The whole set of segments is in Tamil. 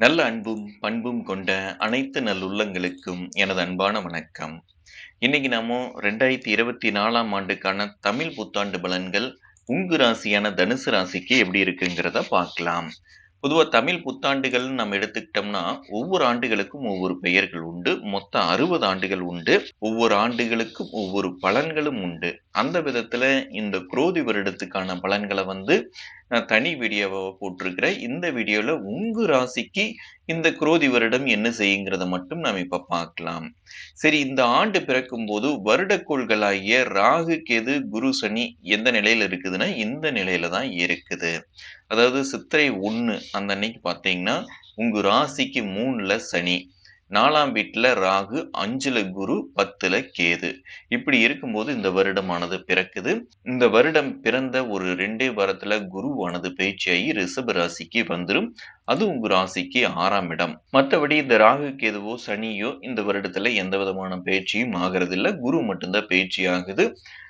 நல்ல அன்பும் பண்பும் கொண்ட அனைத்து நல்லுள்ளங்களுக்கும் எனது அன்பான வணக்கம். இன்னைக்கு நாம ரெண்டாயிரத்தி இருபத்தி நாலாம் ஆண்டுக்கான தமிழ் புத்தாண்டு பலன்கள் உங்கு ராசியான தனுசு ராசிக்கு எப்படி இருக்குங்கிறத பார்க்கலாம். பொதுவாக தமிழ் புத்தாண்டுகள் நம்ம எடுத்துக்கிட்டோம்னா ஒவ்வொரு ஆண்டுகளுக்கும் ஒவ்வொரு பெயர்கள் உண்டு. மொத்தம் அறுபது ஆண்டுகள் உண்டு. ஒவ்வொரு ஆண்டுகளுக்கும் ஒவ்வொரு பலன்களும் உண்டு. அந்த விதத்துல இந்த குரோதி வருடத்துக்கான பலன்களை வந்து நான் தனி வீடியோவை போட்டிருக்கிறேன் இந்த வீடியோல உங்க ராசிக்கு இந்த குரோதி வருடம் என்ன செய்யுங்கிறத மட்டும் நாம் இப்ப பார்க்கலாம். சரி இந்த ஆண்டு பிறக்கும் போது வருடக்கோள்களாகிய ராகு கேது குரு சனி எந்த நிலையில இருக்குதுன்னா இந்த நிலையில தான் இருக்குது. அதாவது சித்திரை ஒன்று அந்த அன்னைக்கு பார்த்தீங்கன்னா உங்க ராசிக்கு மூணுல சனி. நாலாம் வீட்டில் ராகு அஞ்சுல குரு பத்துல கேது. இப்படி இருக்கும்போது இந்த வருடமானது பிறக்குது. இந்த வருடம் பிறந்த ஒரு ரெண்டே வாரத்துல குருவானது பேச்சியாகி ரிஷப ராசிக்கு வந்துடும் அது உங்க ராசிக்கு ஆறாம் இடம். மற்றபடி இந்த ராகு கேதுவோ சனியோ இந்த வருடத்துல எந்த விதமான பேச்சியும் ஆகிறதில்ல. குரு மட்டும்தான் பேச்சு ஆகுது.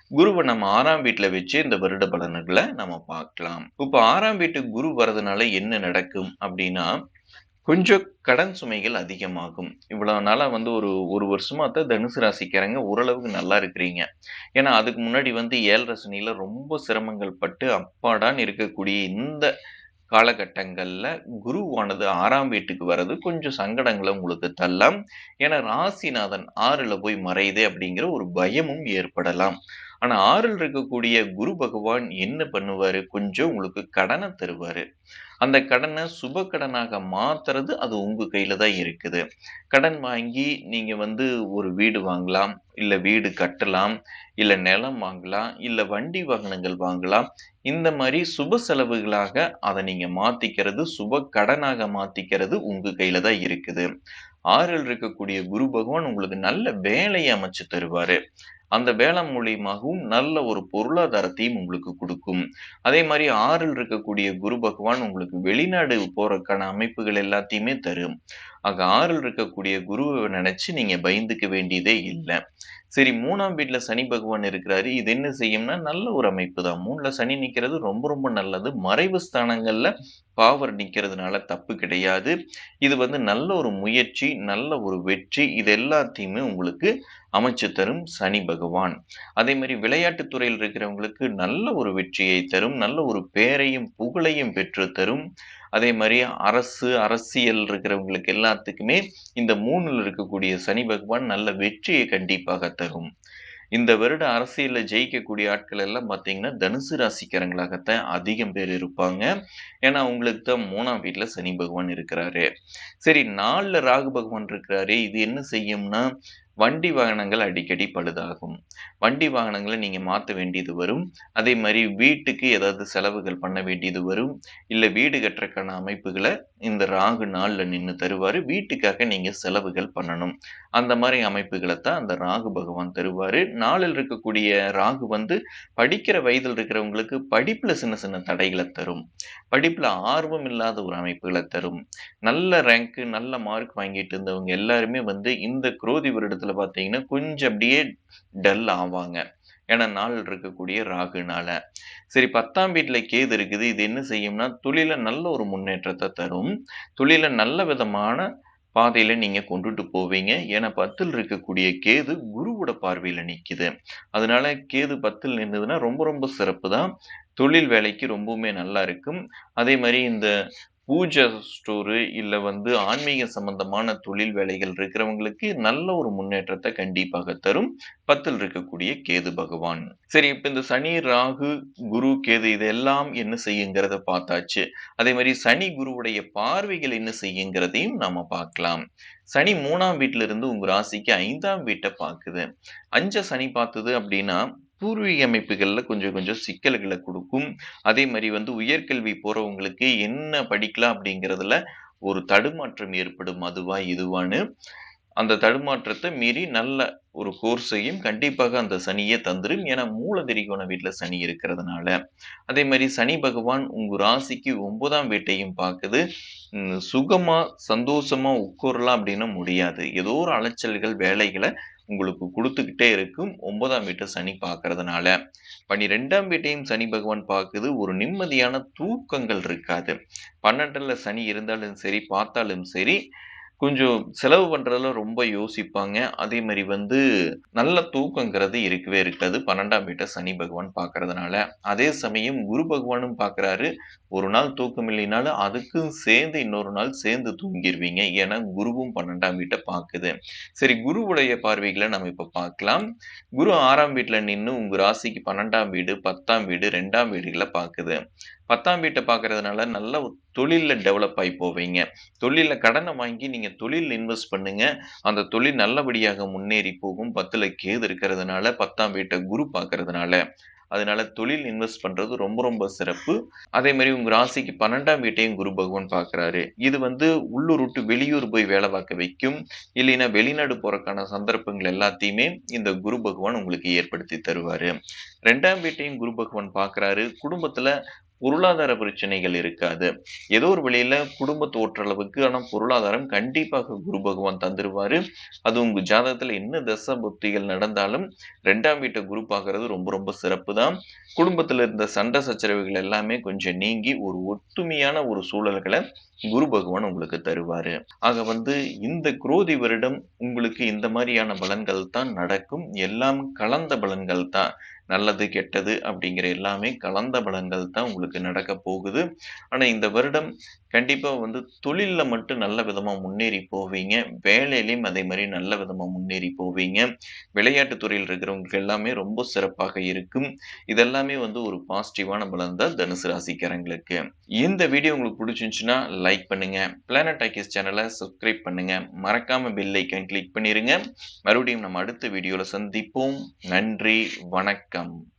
குருவை நம்ம ஆறாம் வீட்டில் வச்சு இந்த வருட பலன்களை நம்ம பார்க்கலாம். இப்போ ஆறாம் வீட்டுக்கு குரு வர்றதுனால என்ன நடக்கும் அப்படின்னா கொஞ்சம் கடன் சுமைகள் அதிகமாகும். இவ்வளவு நாளாக வந்து ஒரு ஒரு வருஷமா தான் தனுசு ராசிக்காரங்க ஓரளவுக்கு நல்லா இருக்கிறீங்க. ஏன்னா அதுக்கு முன்னாடி வந்து ஏழரை சனியில ரொம்ப சிரமங்கள் பட்டு அப்பாடான்னு இருக்கக்கூடிய இந்த காலகட்டங்களில் குருவானது ஆறாம் வீட்டுக்கு வர்றது கொஞ்சம் சங்கடங்களை உங்களுக்கு தள்ளலாம் ஏன்னா ராசிநாதன் ஆறில் போய் மறையுது அப்படிங்கிற ஒரு பயமும் ஏற்படலாம். ஆனால் ஆறில் இருக்கக்கூடிய குரு பகவான் என்ன பண்ணுவார்? கொஞ்சம் உங்களுக்கு கடனை தருவார். அந்த கடனை சுப கடனாக மாத்துறது அது உங்க கையில தான் இருக்குது. கடன் வாங்கி நீங்க வந்து ஒரு வீடு வாங்கலாம் இல்ல வீடு கட்டலாம் இல்ல நிலம் வாங்கலாம் இல்ல வண்டி வாகனங்கள் வாங்கலாம். இந்த மாதிரி சுப செலவுகளாக அதை நீங்க மாத்திக்கிறது சுப கடனாக மாத்திக்கிறது உங்க கையில தான் இருக்குது. ஆறில் இருக்கக்கூடிய குரு பகவான் உங்களுக்கு நல்ல வேலையை அமைச்சு தருவாரு. அந்த வேளாண் மூலியமாகவும் நல்ல ஒரு பொருளாதாரத்தையும் உங்களுக்கு கொடுக்கும். அதே மாதிரி ஆறில் இருக்கக்கூடிய குரு பகவான் உங்களுக்கு வெளிநாடு போறதுக்கான அமைப்புகள் எல்லாத்தையுமே தரும். ஆக ஆறில் இருக்கக்கூடிய குருவை நினைச்சு நீங்க பயந்துக்க வேண்டியதே இல்லை. சரி மூணாம் வீட்டுல சனி பகவான் இருக்கிறாரு. இது என்ன செய்யும்னா நல்ல ஒரு அமைப்பு தான். மூணுல சனி நிக்கிறது ரொம்ப ரொம்ப நல்லது. மறைவு ஸ்தானங்கள்ல பாவர் நிக்கிறதுனால தப்பு கிடையாது. இது வந்து நல்ல ஒரு முயற்சி நல்ல ஒரு வெற்றி. இது எல்லாத்தையுமே உங்களுக்கு அமைச்சு தரும் சனி பகவான். அதே மாதிரி விளையாட்டு துறையில் இருக்கிறவங்களுக்கு நல்ல ஒரு வெற்றியை தரும் நல்ல ஒரு பேரையும் புகழையும் பெற்று தரும். அதே மாதிரி அரசு அரசியல் இருக்கிறவங்களுக்கு எல்லாத்துக்குமே இந்த மூணுல இருக்கக்கூடிய சனி பகவான் நல்ல வெற்றியை கண்டிப்பாக தரும். இந்த வருட அரசியல்ல ஜெயிக்கக்கூடிய ஆட்கள் எல்லாம் பார்த்தீங்கன்னா தனுசு ராசிக்காரங்களாகத்தான் அதிகம் பேர் இருப்பாங்க. ஏன்னா அவங்களுக்கு தான் மூணாம் வீட்டுல சனி பகவான் இருக்கிறாரு. சரி நாலில் ராகு பகவான் இருக்கிறாரு இது என்ன செய்யும்னா வண்டி வாகனங்கள் அடிக்கடி பழுதாகும். வண்டி வாகனங்களை நீங்கள் மாற்ற வேண்டியது வரும். அதே மாதிரி வீட்டுக்கு ஏதாவது செலவுகள் பண்ண வேண்டியது வரும். இல்லை வீடு கட்டுறக்கான அமைப்புகளை இந்த ராகு நாளில் நின்று தருவார். வீட்டுக்காக நீங்கள் செலவுகள் பண்ணணும். அந்த மாதிரி அமைப்புகளை தான் அந்த ராகு பகவான் தருவார். நாளில் இருக்கக்கூடிய ராகு வந்து படிக்கிற வயதில் இருக்கிறவங்களுக்கு படிப்பில் சின்ன சின்ன தடைகளை தரும். படிப்பில் ஆர்வம் இல்லாத ஒரு அமைப்புகளை தரும். நல்ல ரேங்க்கு நல்ல மார்க் வாங்கிட்டு இருந்தவங்க எல்லாருமே வந்து இந்த குரோதி வருடத்தில் பாத்தீங்கன்னா கொஞ்சம் அப்படியே டல் ஆவாங்க. ஏன்னா நாள் இருக்கக்கூடிய ராகுனால. சரி பத்தாம் வீட்டுல கேது இருக்குது. இது என்ன செய்யும்னா தொழில நல்ல ஒரு முன்னேற்றத்தை தரும். தொழில நல்ல விதமான பாதையில நீங்க கொண்டுட்டு போவீங்க. ஏன்னா பத்தில் இருக்கக்கூடிய கேது குருவோட பார்வையில நிக்குது. அதனால கேது பத்தில் நின்றதுன்னா ரொம்ப ரொம்ப சிறப்பு தான் தொழில் வேலைக்கு ரொம்பவுமே நல்லா இருக்கும். அதே மாதிரி இந்த பூஜை ஸ்டோரு இல்லை வந்து ஆன்மீக சம்பந்தமான தொழில் வேலைகள் இருக்கிறவங்களுக்கு நல்ல ஒரு முன்னேற்றத்தை கண்டிப்பாக தரும். பத்தில் இருக்கக்கூடிய கேது பகவான். சரி இப்போ இந்த சனி ராகு குரு கேது இதெல்லாம் என்ன செய்யுங்கிறத பார்த்தாச்சு. அதே மாதிரி சனி குருவுடைய பார்வைகள் என்ன செய்யுங்கிறதையும் நாம பார்க்கலாம். சனி மூணாம் வீட்டிலிருந்து உங்க ராசிக்கு ஐந்தாம் வீட்டை பார்க்குது. அஞ்ச சனி பார்த்தது அப்படின்னா பூர்வீக அமைப்புகள்ல கொஞ்சம் கொஞ்சம் சிக்கல்களை கொடுக்கும். அதே மாதிரி வந்து உயர்கல்வி போறவங்களுக்கு என்ன படிக்கலாம் அப்படிங்கிறதுல ஒரு தடுமாற்றம் ஏற்படும். அதுவா இதுவான்னு அந்த தடுமாற்றத்தை மீறி நல்ல ஒரு கோர்ஸையும் கண்டிப்பாக அந்த சனியே தந்துடும் ஏன்னா மூலதிரிகோண வீட்டில் சனி இருக்கிறதுனால. அதே மாதிரி சனி பகவான் உங்கள் ராசிக்கு ஒன்பதாம் வீட்டையும் பார்க்குது சுகமா சந்தோஷமா உட்காரலாம் அப்படின்னு முடியாது. ஏதோ ஒரு அலைச்சல்கள் வேலைகளை உங்களுக்கு கொடுத்துக்கிட்டே இருக்கும். ஒன்பதாம் வீட்டை சனி பார்க்கறதுனால. 12ஆம் வீட்டையும் சனி பகவான் பார்க்குது. ஒரு நிம்மதியான தூக்கங்கள் இருக்காது. 12ல சனி இருந்தாலும் சரி, பார்த்தாலும் சரி, கொஞ்சம் செலவு பண்றதுல ரொம்ப யோசிப்பாங்க. அதே மாதிரி வந்து நல்ல தூக்கங்கிறது இருக்கவே இருக்காது. பன்னெண்டாம் வீட்டை சனி பகவான் பார்க்கறதுனால. அதே சமயம் குரு பகவானும் பார்க்குறாரு. ஒரு நாள் தூக்கம் இல்லைனாலும், அதுக்கும் சேர்ந்து இன்னொரு நாள் சேர்ந்து தூங்கிடுவீங்க ஏன்னா, குருவும் பன்னெண்டாம் வீட்டை பார்க்குது. சரி குருவுடைய பார்வைகளை நம்ம இப்போ பார்க்கலாம். குரு ஆறாம் வீட்டில் நின்று உங்கள் ராசிக்கு 12ஆம் வீடு, 10ஆம் வீடு, ரெண்டாம் வீடுகள பார்க்குது. பத்தாம் வீட்டை பார்க்கறதுனால நல்ல தொழிலில் டெவலப் ஆகி போவீங்க. தொழிலில் கடனை வாங்கி நீங்கள் தொழில் இன்வெஸ்ட் பண்ணுங்க. அந்த தொழில் நல்லபடியாக முன்னேறி போகும். 10ல கேது இருக்கிறதுனால, பத்தாம் வீட்டை குரு பார்க்கறதுனால. அதனால தொழில் இன்வெஸ்ட் பண்றது ரொம்ப ரொம்ப சிறப்பு. அதே மாதிரி உங்கள் ராசிக்கு 12ஆம் வீட்டையும் குரு பகவான் பார்க்குறாரு. இது வந்து உள்ளூர் விட்டு வெளியூர் போய் வேலை பார்க்க வைக்கும். இல்லைன்னா வெளிநாடு போறக்கான சந்தர்ப்பங்கள் எல்லாத்தையுமே இந்த குரு பகவான் உங்களுக்கு ஏற்படுத்தி தருவார் ரெண்டாம் வீட்டையும் குரு பகவான் பார்க்குறாரு. குடும்பத்தில் பொருளாதார பிரச்சனைகள் இருக்காது. ஏதோ ஒரு வழியில குடும்ப தோற்றளவுக்கு ஆனா பொருளாதாரம் கண்டிப்பாக குரு பகவான் தந்துருவாரு. அது உங்க ஜாதகத்துல என்ன தச புத்திகள் நடந்தாலும் ரெண்டாம் வீட்டை குரு பார்க்கறது ரொம்ப ரொம்ப சிறப்பு தான். குடும்பத்துல இருந்த சண்டை சச்சரவுகள் எல்லாமே கொஞ்சம் நீங்கி ஒரு ஒத்துமையான ஒரு சூழல்களை குரு பகவான் உங்களுக்கு தருவாரு. ஆக வந்து இந்த குரோதி வருடம் உங்களுக்கு இந்த மாதிரியான பலன்கள் தான் நடக்கும். எல்லாம் கலந்த பலன்கள் தான். நல்லது, கெட்டது அப்படிங்கிற எல்லாமே கலந்த பலன்கள் தான் உங்களுக்கு நடக்கப் போகுது. ஆனா இந்த வருடம் கண்டிப்பாக வந்து தொழிலில் மட்டும் நல்ல விதமாக முன்னேறி போவீங்க. வேலையிலையும் அதே மாதிரி நல்ல விதமாக முன்னேறி போவீங்க. விளையாட்டு துறையில் இருக்கிறவங்களுக்கு எல்லாமே ரொம்ப சிறப்பாக இருக்கும். இதெல்லாமே வந்து ஒரு பாசிட்டிவான பலன் தான் தனுசு ராசிக்காரங்களுக்கு. இந்த வீடியோ உங்களுக்கு பிடிச்சிருந்துச்சுன்னா லைக் பண்ணுங்க. பிளானட் ஐக்கிஸ் சேனலை சப்ஸ்கிரைப் பண்ணுங்க. மறக்காம பெல் ஐக்கன் கிளிக் பண்ணிருங்க. மறுபடியும் நம்ம அடுத்த வீடியோவில் சந்திப்போம். நன்றி, வணக்கம்.